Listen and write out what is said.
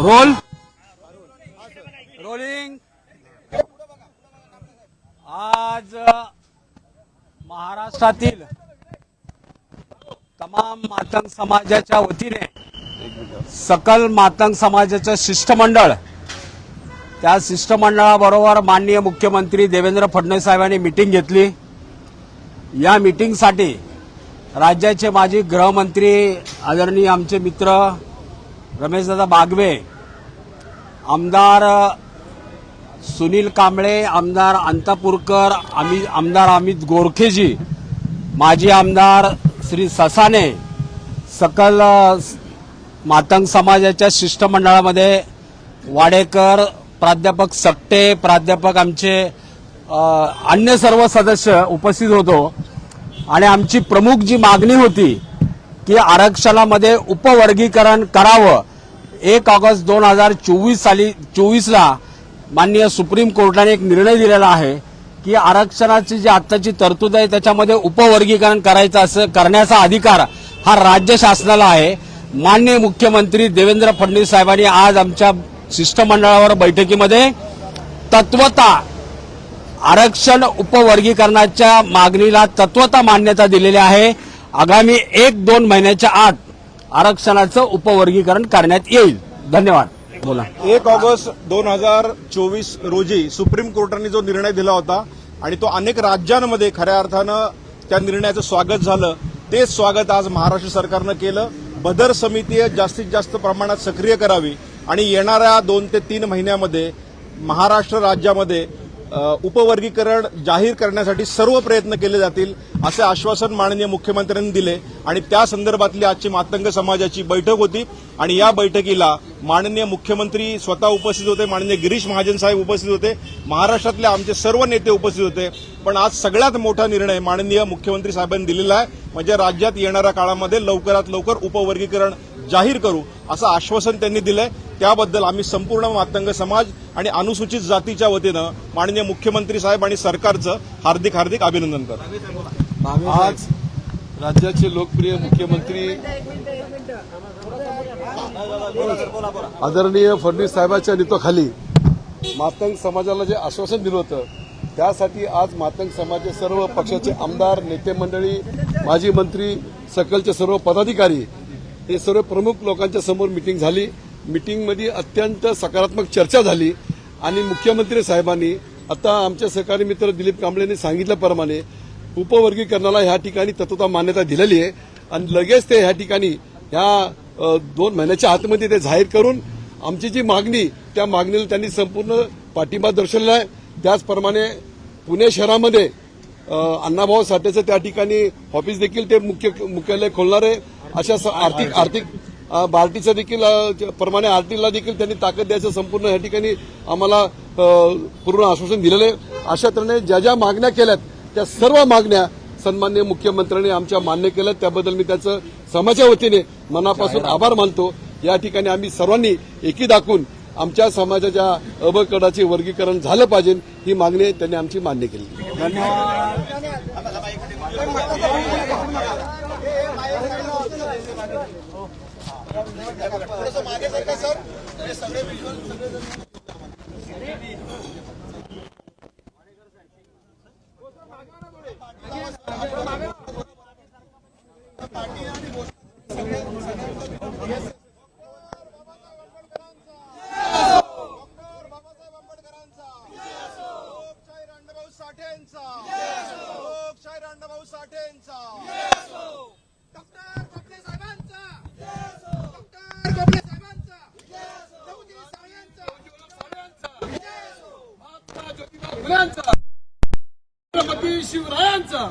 Role rolling आज महाराष्ट्रातील तमाम मातंग समाजाच्या वतीने सकल मातंग समाजाचं शिष्टमंडळ त्या शिष्टमंडळाबरोबर माननीय मुख्यमंत्री देवेंद्र फडणवीस साहेबांनी मिटिंग घेतली. या मिटिंगसाठी राज्याचे माजी गृहमंत्री आदरणीय आमचे मित्र रमेशदादा बागवे आमदार सुनील कांबळे आमदार अंतापूरकर आम्ही आमदार अमित गोरखेजी माजी आमदार श्री ससाने सकल मातंग समाजाच्या शिष्टमंडळामध्ये वाडेकर प्राध्यापक सकटे प्राध्यापक आमचे अन्य सर्व सदस्य उपस्थित होतो. आणि आमची प्रमुख जी मागणी होती की आरक्षणामध्ये उपवर्गीकरण करावं एक ऑगस्ट दोन हजार चोवीस साली चोवीसला माननीय सुप्रीम कोर्टाने एक निर्णय दिलेला आहे की आरक्षणाची जी आत्ताची तरतूद आहे त्याच्यामध्ये उपवर्गीकरण करायचं असं करण्याचा अधिकार हा राज्य शासनाला आहे. माननीय मुख्यमंत्री देवेंद्र फडणवीस साहेबांनी आज आमच्या शिष्टमंडळावर बैठकीमध्ये तत्वता आरक्षण उपवर्गीकरणाच्या मागणीला तत्वता मान्यता दिलेली आहे. आगामी एक दोन महिन्याच्या आत आरक्षणाचं उपवर्गीकरण करण्यात येईल. धन्यवाद. बोला. एक ऑगस्ट दोन हजार चोवीस रोजी सुप्रीम कोर्टाने जो निर्णय दिला होता आणि तो अनेक राज्यांमध्ये खऱ्या अर्थानं त्या निर्णयाचं स्वागत झालं तेच स्वागत आज महाराष्ट्र सरकारनं केलं. बदर समिती जास्तीत जास्त प्रमाणात सक्रिय करावी आणि येणाऱ्या दोन ते तीन महिन्यामध्ये महाराष्ट्र राज्यामध्ये उपवर्गीकरण जाहीर करण्यासाठी सर्व प्रयत्न केले जातील असे आश्वासन माननीय मुख्यमंत्र्यांनी दिले आणि त्या संदर्भातली आजची मातंग समाजाची बैठक होती आणि या बैठकीला माननीय मुख्यमंत्री स्वतः उपस्थित होते माननीय गिरीश महाजन साहेब उपस्थित होते महाराष्ट्रातले आमचे सर्व नेते उपस्थित होते. पण आज सगळ्यात मोठा निर्णय माननीय मुख्यमंत्री साहेबांनी दिलेला आहे. म्हणजे राज्यात येणाऱ्या काळामध्ये लवकरात लवकर उपवर्गीकरण जाहीर करू असं आश्वासन त्यांनी दिलंय. त्याबद्दल आम्ही संपूर्ण मातंग समाज आणि अनुसूचित जातीच्या वतीनं माननीय मुख्यमंत्री साहेब आणि सरकारचं हार्दिक हार्दिक अभिनंदन करतो. आज राज्याचे लोकप्रिय मुख्यमंत्री आदरणीय फडणवीस साहेबांच्या नेतृत्वाखाली मातंग समाजाला जे आश्वासन दिलं होतं त्यासाठी आज मातंग समाजाचे सर्व पक्षाचे आमदार नेते मंडळी माजी मंत्री सकलचे सर्व पदाधिकारी हे सर्व प्रमुख लोकांच्या समोर मिटिंग झाली. मिटिंगमध्ये अत्यंत सकारात्मक चर्चा झाली आणि मुख्यमंत्री साहेबांनी आता आमचे सहकारी मित्र दिलीप कांबळेंनी सांगितल्याप्रमाणे उपवर्गीकरणाला ह्या ठिकाणी तत्वता मान्यता दिलेली आहे. आणि लगेच ते ह्या ठिकाणी ह्या दोन महिन्याच्या आतमध्ये ते जाहीर करून आमची जी मागणी त्या मागणीला त्यांनी संपूर्ण पाठिंबा दर्शवलेला आहे. त्याचप्रमाणे पुणे शहरामध्ये अण्णाभाऊ साठेचं त्या ठिकाणी ऑफिस देखील ते मुख्य मुख्यालय खोलणार आहे. अशा आर्थिक आर्थिक बार्टीचं देखील प्रमाणे आरटीला देखील त्यांनी ताकद द्यायचं संपूर्ण या ठिकाणी आम्हाला पूर्ण आश्वासन दिलेलं आहे. अशा तऱ्हेने ज्या ज्या मागण्या केल्यात त्या सर्व मागण्या सन्मान्य मुख्यमंत्र्यांनी आमच्या मान्य केल्या त्याबद्दल मी त्याचं समाजाच्या वतीने मनापासून आभार मानतो. या ठिकाणी आम्ही सर्वांनी एकी दाखवून आमच्या समाजाच्या अबकडाचे वर्गीकरण झालं पाहिजे ही मागणी त्यांनी आमची मान्य केली. बाबासाहेब आंबेडकरांचा लोकशाहीर अण्णाभाऊ साठेंचा लोकशाहीर अण्णाभाऊ साठेंचा साहेबांचा छत्रपती शिवरायांचा.